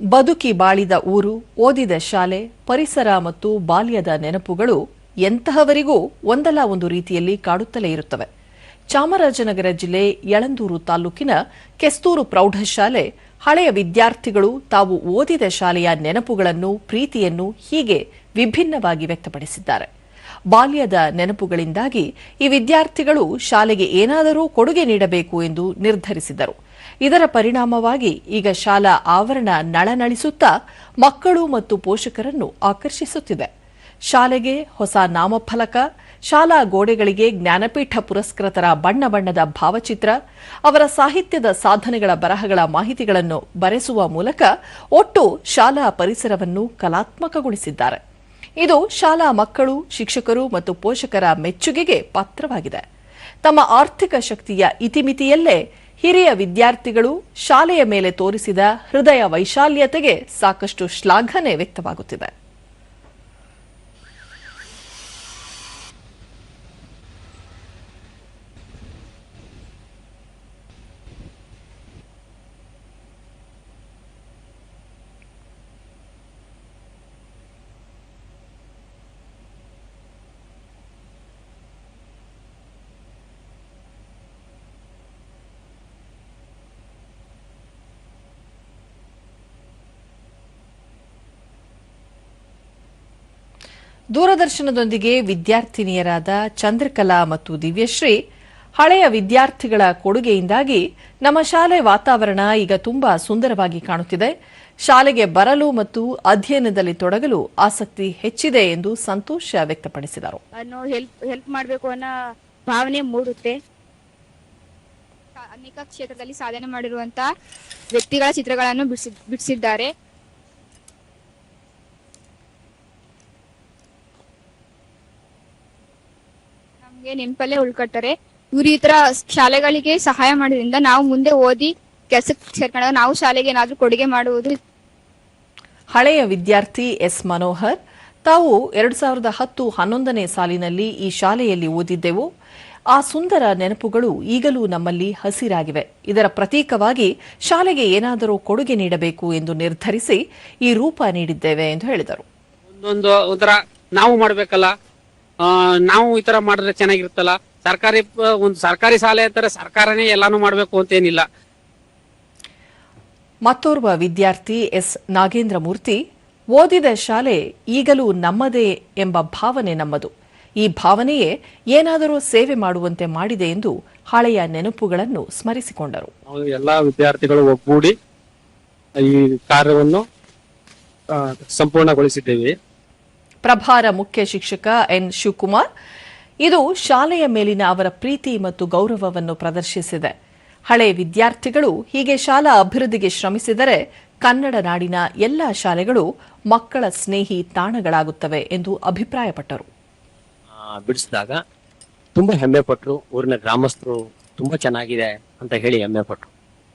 ಬದುಕಿ ಬಾಳಿದ ಊರು, ಓದಿದ ಶಾಲೆ, ಪರಿಸರ ಮತ್ತು ಬಾಲ್ಯದ ನೆನಪುಗಳು ಎಂತಹವರಿಗೂ ಒಂದಲ್ಲ ಒಂದು ರೀತಿಯಲ್ಲಿ ಕಾಡುತ್ತಲೇ ಇರುತ್ತವೆ. ಚಾಮರಾಜನಗರ ಜಿಲ್ಲೆ ಯಳಂದೂರು ತಾಲೂಕಿನ ಕೆಸ್ತೂರು ಪ್ರೌಢಶಾಲೆ ಹಳೆಯ ವಿದ್ಯಾರ್ಥಿಗಳು ತಾವು ಓದಿದ ಶಾಲೆಯ ನೆನಪುಗಳನ್ನು, ಪ್ರೀತಿಯನ್ನು ಹೀಗೆ ವಿಭಿನ್ನವಾಗಿ ವ್ಯಕ್ತಪಡಿಸಿದ್ದಾರೆ. ಬಾಲ್ಯದ ನೆನಪುಗಳಿಂದಾಗಿ ಈ ವಿದ್ಯಾರ್ಥಿಗಳು ಶಾಲೆಗೆ ಏನಾದರೂ ಕೊಡುಗೆ ನೀಡಬೇಕು ಎಂದು ನಿರ್ಧರಿಸಿದರು. ಇದರ ಪರಿಣಾಮವಾಗಿ ಈಗ ಶಾಲಾ ಆವರಣ ನಳನಳಿಸುತ್ತಾ ಮಕ್ಕಳು ಮತ್ತು ಪೋಷಕರನ್ನು ಆಕರ್ಷಿಸುತ್ತಿದೆ. ಶಾಲೆಗೆ ಹೊಸ ನಾಮಫಲಕ, ಶಾಲಾ ಗೋಡೆಗಳಿಗೆ ಜ್ಞಾನಪೀಠ ಪುರಸ್ಕೃತರ ಬಣ್ಣ ಬಣ್ಣದ ಭಾವಚಿತ್ರ, ಅವರ ಸಾಹಿತ್ಯದ ಸಾಧನೆಗಳ ಬರಹಗಳ ಮಾಹಿತಿಗಳನ್ನು ಬರೆಸುವ ಮೂಲಕ ಒಟ್ಟು ಶಾಲಾ ಪರಿಸರವನ್ನು ಕಲಾತ್ಮಕಗೊಳಿಸಿದ್ದಾರೆ. ಇದು ಶಾಲಾ ಮಕ್ಕಳು, ಶಿಕ್ಷಕರು ಮತ್ತು ಪೋಷಕರ ಮೆಚ್ಚುಗೆಗೆ ಪಾತ್ರವಾಗಿದೆ. ತಮ್ಮ ಆರ್ಥಿಕ ಶಕ್ತಿಯ ಇತಿಮಿತಿಯಲ್ಲೇ ಹಿರಿಯ ವಿದ್ಯಾರ್ಥಿಗಳು ಶಾಲೆಯ ಮೇಲೆ ತೋರಿಸಿದ ಹೃದಯ ವೈಶಾಲ್ಯತೆಗೆ ಸಾಕಷ್ಟು ಶ್ಲಾಘನೆ ವ್ಯಕ್ತವಾಗುತ್ತಿದೆ. ದೂರದರ್ಶನದೊಂದಿಗೆ ವಿದ್ಯಾರ್ಥಿನಿಯರಾದ ಚಂದ್ರಕಲಾ ಮತ್ತು ದಿವ್ಯಶ್ರೀ, ಹಳೆಯ ವಿದ್ಯಾರ್ಥಿಗಳ ಕೊಡುಗೆಯಿಂದಾಗಿ ನಮ್ಮ ಶಾಲೆ ವಾತಾವರಣ ಈಗ ತುಂಬಾ ಸುಂದರವಾಗಿ ಕಾಣುತ್ತಿದೆ. ಶಾಲೆಗೆ ಬರಲು ಮತ್ತು ಅಧ್ಯಯನದಲ್ಲಿ ತೊಡಗಲು ಆಸಕ್ತಿ ಹೆಚ್ಚಿದೆ ಎಂದು ಸಂತೋಷ ವ್ಯಕ್ತಪಡಿಸಿದರು. ಹೆಲ್ಪ್ ಮಾಡಬೇಕು ಅನ್ನೋ ಭಾವನೆ ಮೂಡುತ್ತೆ. ಅನೇಕ ಕ್ಷೇತ್ರದಲ್ಲಿ ಸಾಧನೆ ಮಾಡಿರುವಂತಹ ವ್ಯಕ್ತಿಗಳ ಚಿತ್ರಗಳನ್ನು ಬಿಡಿಸಿ, ಬಿಡಿಸಿದ್ದಾರೆ. ನಮ್ಗೆ ನೆನಪಲ್ಲೇ ಉಳ್ಕೊಳ್ತಾರೆ ಇವ್ರು ಈ ತರ ಶಾಲೆಗಳಿಗೆ ಸಹಾಯ ಮಾಡೋದ್ರಿಂದ ನಾವು ಮುಂದೆ ಓದಿ ಕೆಲಸಕ್ಕೆ ಸೇರ್ಕೊಂಡಾಗ ನಾವು ಶಾಲೆಗೆ ಏನಾದ್ರೂ ಕೊಡುಗೆ ಮಾಡುವುದು ಹಳೆಯ ವಿದ್ಯಾರ್ಥಿ ಎಸ್ ಮನೋಹರ್ ತಾವು ಎರಡು ಸಾವಿರದ ಹತ್ತು ಹನ್ನೊಂದನೇ ಸಾಲಿನಲ್ಲಿ ಈ ಶಾಲೆಯಲ್ಲಿ ಓದಿದ್ದೆವು. ಆ ಸುಂದರ ನೆನಪುಗಳು ಈಗಲೂ ನಮ್ಮಲ್ಲಿ ಹಸಿರಾಗಿವೆ. ಇದರ ಪ್ರತೀಕವಾಗಿ ಶಾಲೆಗೆ ಏನಾದರೂ ಕೊಡುಗೆ ನೀಡಬೇಕು ಎಂದು ನಿರ್ಧರಿಸಿ ಈ ರೂಪ ನೀಡಿದ್ದೇವೆ ಎಂದು ಹೇಳಿದರು. ಒಂದೊಂದು ನಾವು ಮಾಡ್ಬೇಕಲ್ಲ. ನಾವು ಈ ತರ ಮಾಡಿದ್ರೆ ಚೆನ್ನಾಗಿರುತ್ತಲ್ಲ? ಸರ್ಕಾರಿ ಒಂದು ಸರ್ಕಾರಿ ಶಾಲೆ ಅಂತಾರೆ ಸರ್ಕಾರನೇ ಎಲ್ಲಾನು ಮಾಡ್ಬೇಕು ಅಂತೇನಿಲ್ಲ. ಮತ್ತೋರ್ವ ವಿದ್ಯಾರ್ಥಿ ಎಸ್. ನಾಗೇಂದ್ರ ಮೂರ್ತಿ ಓದಿದ ಶಾಲೆ ಈಗಲೂ ನಮ್ಮದೇ ಎಂಬ ಭಾವನೆ ನಮ್ಮದು. ಈ ಭಾವನೆಯೇ ಏನಾದರೂ ಸೇವೆ ಮಾಡುವಂತೆ ಮಾಡಿದೆ ಎಂದು ಹಳೆಯ ನೆನಪುಗಳನ್ನು ಸ್ಮರಿಸಿಕೊಂಡರು. ಎಲ್ಲಾ ವಿದ್ಯಾರ್ಥಿಗಳು ಒಗ್ಗೂಡಿ ಈ ಕಾರ್ಯವನ್ನು ಸಂಪೂರ್ಣಗೊಳಿಸಿದ್ದೇವೆ. ಪ್ರಭಾರ ಮುಖ್ಯ ಶಿಕ್ಷಕ ಎನ್. ಶಿವಕುಮಾರ್, ಇದು ಶಾಲೆಯ ಮೇಲಿನ ಅವರ ಪ್ರೀತಿ ಮತ್ತು ಗೌರವವನ್ನು ಪ್ರದರ್ಶಿಸಿದೆ. ಹಳೆ ವಿದ್ಯಾರ್ಥಿಗಳು ಹೀಗೆ ಶಾಲಾ ಅಭಿವೃದ್ಧಿಗೆ ಶ್ರಮಿಸಿದರೆ ಕನ್ನಡ ನಾಡಿನ ಎಲ್ಲ ಶಾಲೆಗಳು ಮಕ್ಕಳ ಸ್ನೇಹಿ ತಾಣಗಳಾಗುತ್ತವೆ ಎಂದು ಅಭಿಪ್ರಾಯಪಟ್ಟರು. ಬಿಡಿಸಿದಾಗ ತುಂಬಾ ಹೆಮ್ಮೆ ಪಟ್ಟರು ಊರಿನ ಗ್ರಾಮಸ್ಥರು ತುಂಬಾ ಚೆನ್ನಾಗಿದೆ ಅಂತ ಹೇಳಿ ಹೆಮ್ಮೆ ಪಟ್ರು